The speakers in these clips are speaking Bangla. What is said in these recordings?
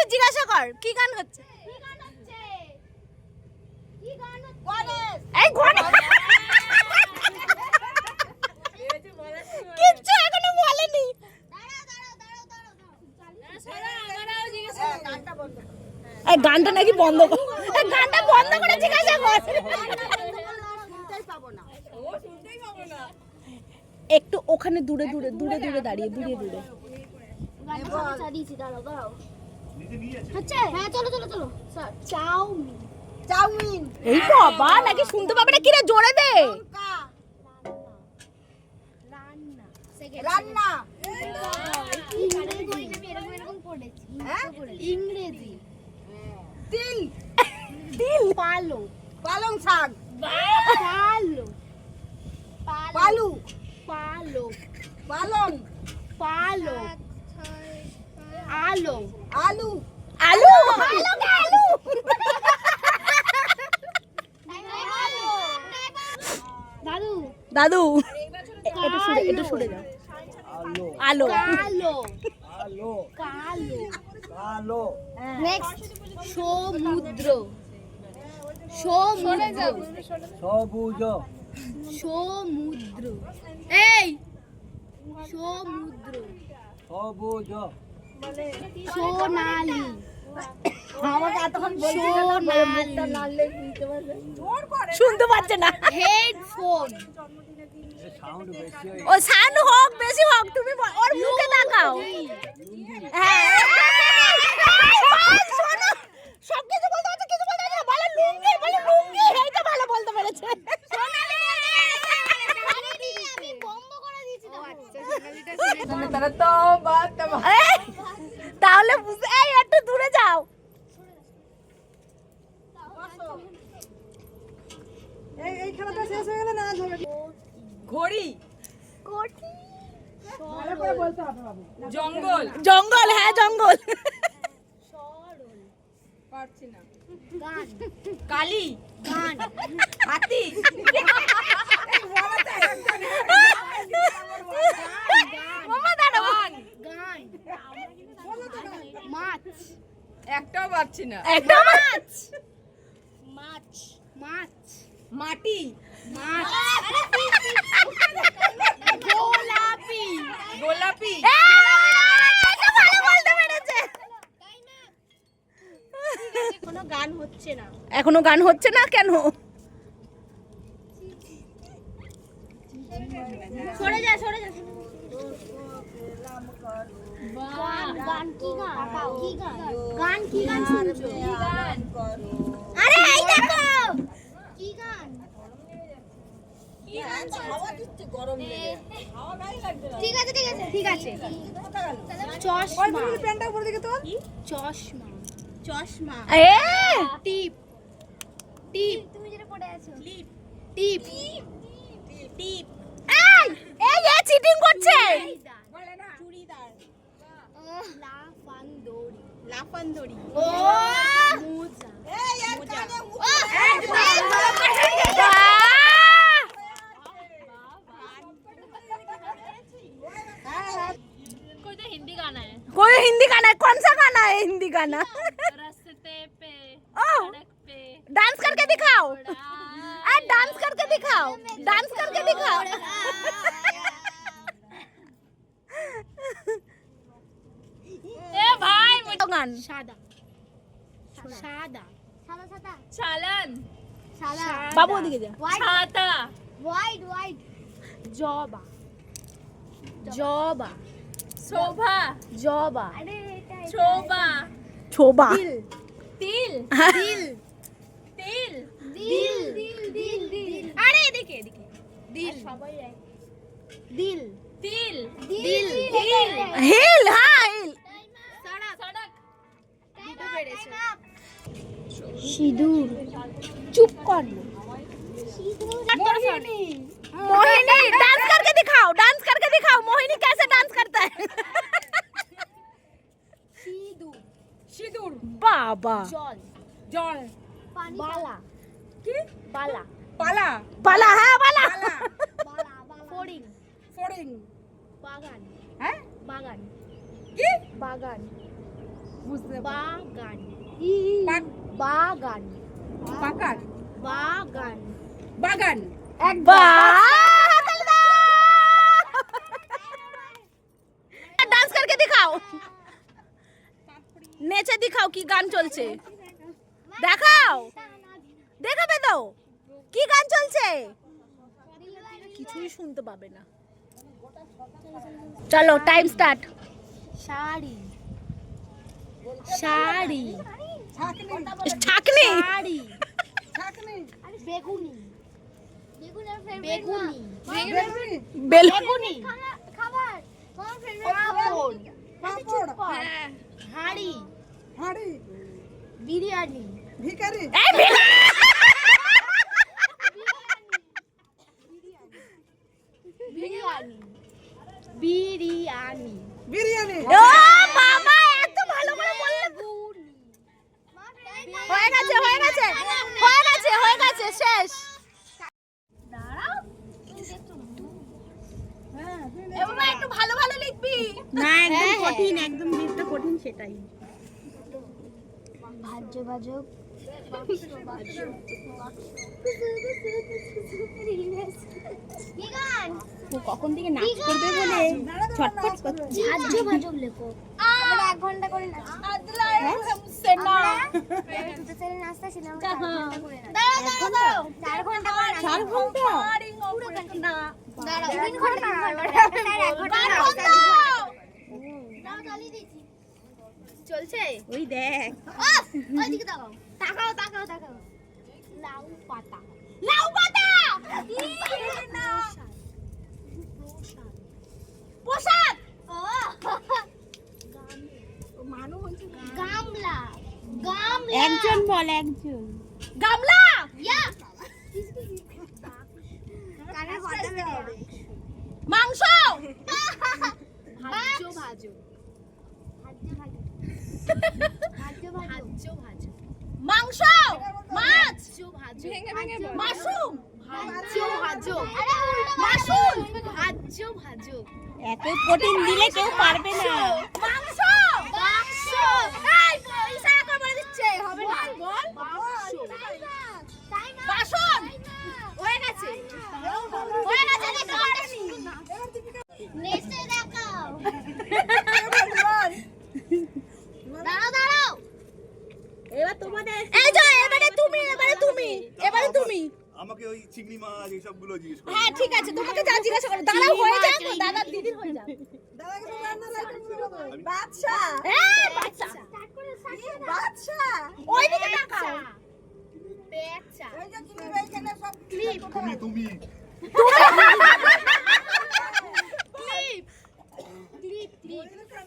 হচ্ছে, জিজ্ঞাসা কর, কি গান হচ্ছে? গানটা নাকি বন্ধ কর গানটা বন্ধ করে জিজ্ঞাসা কর। একটু ওখানে দূরে দূরে দূরে দূরে দাঁড়িয়ে, দূরে দূরে। দাঁড়াও দাঁড়াও। হচ্ছে হ্যাঁ চলো চলো চলো। Sir chow mein. Chow mein. এই বাবা নাকি শুনতে পাবে না? কিরে জোরে দে। রান্না। ইংরেজি হ্যাঁ? ইংরেজি। তিল? পালো। পালং শাক। পালো। পালু। পালো। পালং। পালো। আলো। আলু। আলু? আলু আলু? দাদু। দাদু। একটু সরে একটু সরে যাও আলো। কালো। আলো কালো। আলো নেক্সট সমুদ্র। সমুদ্র। সবুজ। সমুদ্র। এই সমুদ্র। সবুজ। সোনালি। আমাকে এতক্ষণ বলছিল না মুখটা নাড়লে শুনতে পাচ্ছে না। হেডফোন। সাউন্ড বেশি হয়ে ও সান হোক বেশি হোক তুমি ওর মুখে তাকাও। হ্যাঁ শোনো সব কিছু বলতে পারছে কিছু বলতে পারছে না বলে লুঙ্গি বলে লুঙ্গি এইটা ভালো বলতে পেরেছে আমি বন্ধ করে দিয়েছি এই, তাহলে বুঝ এই একটু দূরে যাও এই এই খেলাটা শেষ হয়ে গেলে না ধরে ঘড়ি কোটি ভালো করে বলতে হবে বাবু জঙ্গল। জঙ্গল হ্যাঁ জঙ্গল। পারছি না। গান। কালি। গান। হাতি। মাছ। একটাও না। একটা মাছ। মাছ। মাছ। মাটি। মাছ গোলাপি গোলাপি এটা ভালো বলতে পেরেছে কোনো গান হচ্ছে না। এখনও গান হচ্ছে না কেন? সরে যা সরে যা। গান গান কি গান? কি গান? গান কি গান শুনছো? গান? আরে এই দেখো! কি গান? হাওয়া দিচ্ছে গরম লেগে। ঠিক আছে ঠিক আছে। ঠিক আছে চশমা। চশমা এ টিপ টিপ তুমি যেটা পড়ে আছো টিপ টিপ টিপ এই এই এ চিটিং করছে বলে না চুড়িদার লাফান্দড়ি লাফান্দড়ি ও মোজা এই আর কানে মুখ कोई तो हिंदी गाना है कोई हिंदी गाना है कौन सा गाना है हिंदी गाना दिखाओ उड़ा आ डांस करके दिखाओ डांस करके दिखाओ ए भाई मुझे গান সাদা সাদা সাদা সাদা चालन সাদা বাবু ওদিকে যা হোয়াইট छाता হোয়াইট হোয়াইট জবা জবা शोभा জবা আরে এটা शोभा ছোবা तिल দিল तिल দিল দিল দিল দিল আরে এদিকে এদিকে দিল সবাই দিল तिल দিল দিল হিল হ্যাঁ হিল सड़क सड़क দুটো বেড়েছে সিঁদুর চুপ কর মোহিনী मोहिनी डांस करके दिखाओ डांस करके दिखाओ मोहिनी कैसे डांस करता है সিঁদুর সিঁদুর বাবা জল জল পানি বালা পালা পালা পালা হ্যাঁ পালা ফড়িং ফড়িং বাগান হ্যাঁ বাগান কি বাগান বুঝতে বাগান ই বাগান বাগান বাগান বাগান একবার ডান্স করকে দেখাও নেচে দেখাও কি গান চলছে দেখাও দেখাবে তো। কি গান চলছে? কিছুই শুনতে পাবে না। চলো টাইম স্টার্ট শাড়ি। শাড়ি। ছাকনি শাড়ি। বেগুনি। বেগুনি। বেগুনি। খাবার পাপড়। হাঁড়ি। বিরিয়ানি। এই বেলুন। বিরিয়ানি বিরিয়ানি ও বাবা এত ভালো করে বললে হয়ে গেছে হয়ে গেছে হয়ে গেছে হয়ে গেছে শেষ এ বাবা একটু ভালো ভালো লিখবি। না একদম হ্যাঁ, হ্যাঁ। কঠিন একদম যেটা কঠিন সেটাই। ভাজ্য ভাজক কখন থেকে নাচ করবে বলে? ছটফট করছে। ভাজ্য ভাজক লেখো। আমরা এক ঘণ্টা করে নাচি। সেনা নাচতেছিলাম চার ঘণ্টা করে নাচি। দাঁড়াও দাঁড়াও চার ঘণ্টা করে নাচি। চার ঘণ্টা দাঁড়াও। ঘণ্টা স্যার ঘণ্টা? নাচতে দাও চালিয়ে দিচ্ছি চলছে? ওই দেখ। তাকাও। তাকাও তাকাও লাউ পাতা। লাউ পাতা! পোশাক গামলা। গামলা। একজন বল একজন। গামলা? ইয়া। মাংস ভাজ্য ভাজো ভাজো। ভাজ্য ভাজো মাংস! মাছ। মাশরুম! ভাজ্য ভাজো। উল্টো মাশরুম! ভাজ্য ভাজো এত কঠিন দিলে কেউ পারবে না। মাংস বাক্স এই ইশারা করে বলে দিচ্ছে হবে না বল বাক্স তাই না বাসন হয়ে গেছে হয়ে গেছে দেখো নেক্সট দেখাও দাঁড়াও দাঁড়াও এবার তোমাদের এই যে এবারে তুমি এবারে তুমি এবারে তুমি আমাকে ওই চিংড়ি মাছ এইসবগুলো জিজ্ঞেস করো হ্যাঁ ঠিক আছে তোমাকে যা জিজ্ঞাসা করো দাদা হয়ে যাক দাদা দিদির হয়ে যাক বাচ্চা বাচ্চা স্টার্ট করে বাচ্চা ওইদিকে তাকাও। পেঁচা তুমি তুমি ক্লিপ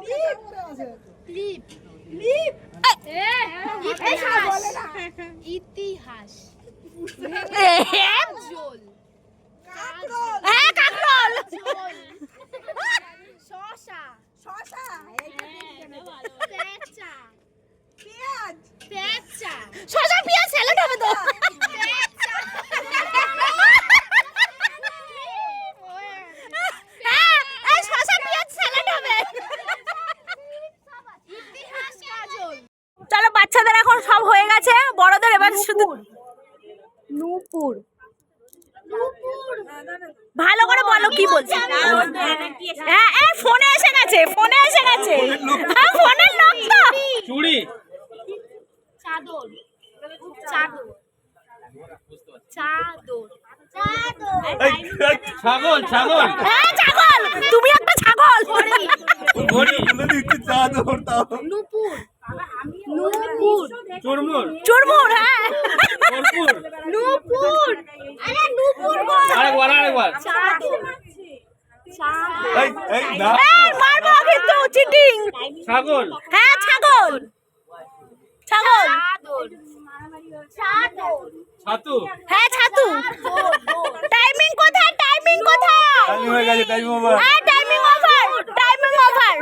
ক্লিপ ক্লিপ লিপ ইতিহাস। ইতিহাস। জল হ্যাঁ কাকরোল জল শশা শশা পেঁচা পেঁয়াজ পেঁচা শশা পেঁয়াজ স্যালাড হবে তো পেঁচা হ্যাঁ এই শশা পেঁয়াজ স্যালাড হবে ইতিহাস কাজল চলো বাচ্চাদের এখন সব হয়ে গেছে বড়দের এবার শুধু নূপুর। ভালো করে বলো কি বলছি? হ্যাঁ এই ফোনে এসে গেছে ফোনে এসে গেছে। হ্যাঁ ফোনের লোক তো। চুড়ি। চাদর। চাদর। ছাগল ছাগল। হ্যাঁ ছাগল। তুমি একটা নুপুর। নুপুর। চুরমুর। চুরমুর হ্যাঁ। নুপুর। আরে নুপুর বল। আরেকবার আরেকবার। ছাগল। হ্যাঁ ছাগল। ছাগল। ছাতু। হ্যাঁ ছাতু। টাইমিং কোথায়? টাইমিং কোথায় টাইম হয়ে গেছে টাইম ওভার হ্যাঁ টাইমিং ওভার টাইমিং ওভার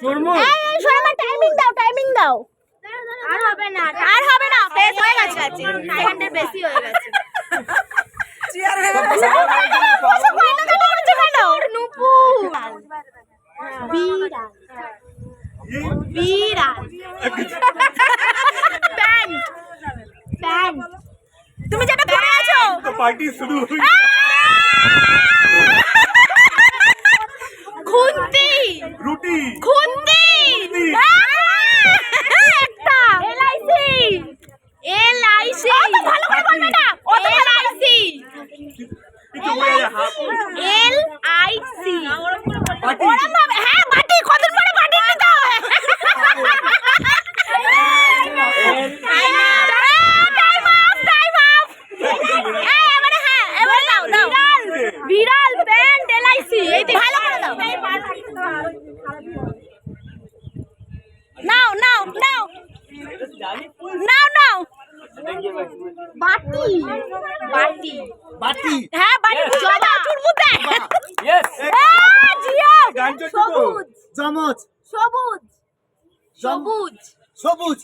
চুরমুর এই এই শোনো টাইমিং দাও টাইমিং দাও আর হবে না আর হবে না বেশ হয়ে গেছে বেশি হয়ে চেয়ার পয়সা কাটা কেন প্যান্ট প্যান্ট তুমি যেটা করে আছো। পার্টি শুরু খুন্তি। রুটি। খুন্তি। সবুজ। সবুজ।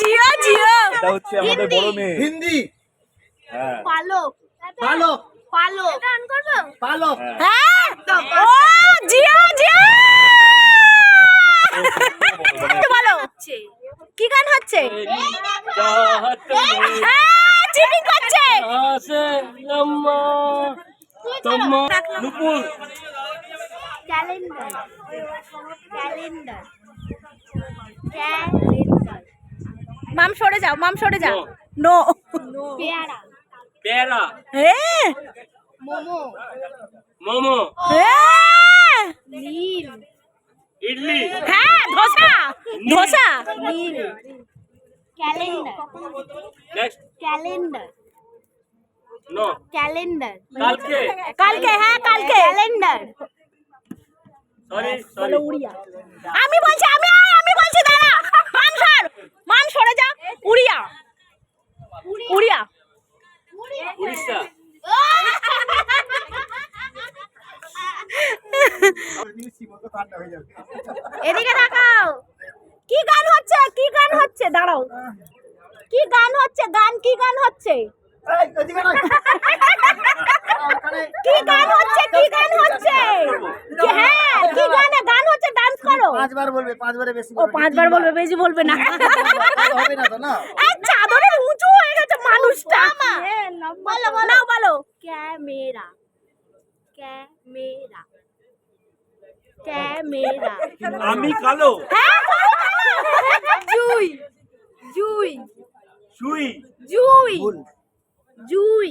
জিয়া জিয়া হচ্ছে আমাদের বড় মেয়ে। হিন্দি। হ্যাঁ। পালক। পালক। হ্যাঁ। হ্যাঁ। কি গান হচ্ছে? ক্যালেন্ডার। ক্যালেন্ডার। মাম সরে যাও মাম সরে যাও। নো। হ্যাঁ, ক্যালেন্ডার। কালকে। হ্যাঁ কালকে। ক্যালেন্ডার। আমি বলছি আমি বলতে বলছি দাঁড়া মান সর মান সরে যা। উড়িয়া। উড়িয়া। উড়িষ্যা। এদিকে তাকাও। কি গান হচ্ছে? কি গান হচ্ছে? দাঁড়াও। কি গান হচ্ছে? গান কি গান হচ্ছে? কি গান হচ্ছে? কি গান হচ্ছে? হ্যাঁ কি গানে? গান হচ্ছে করো। পাঁচবার বলবে পাঁচবারে বেশি ও পাঁচবার বলবে বেশি বলবে না। হবে না তো না? এই চাদরের উঁচু হয়ে গেছে মানুষটা। বলো বলো। বলো। ক্যামেরা। ক্যামেরা। ক্যামেরা। আমি কালো। হ্যাঁ জুই জুই। সুই জুই। জুই।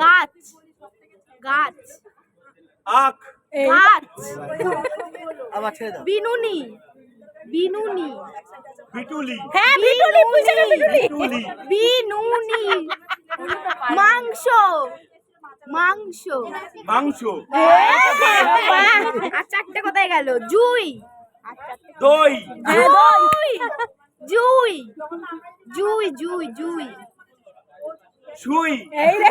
গাছ। গাছ। আখ। গাছ আবার ছেড়ে দাও। বিনুনি। বিনুনি। পিটুলি হ্যাঁ বিটুলি বুঝে গেল বিটুলি। বিনুনি। মাংস। মাংস। মাংস। আর চারটে কোথায় গেল? জুই। দই। জুই। জুই। জুই জুই জুই। সুই। এই রে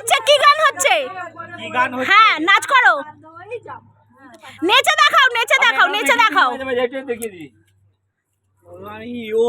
হচ্ছে কি গান হচ্ছে হ্যাঁ নাচ করো নেচে দেখাও নেচে দেখাও নেচে দেখাও ও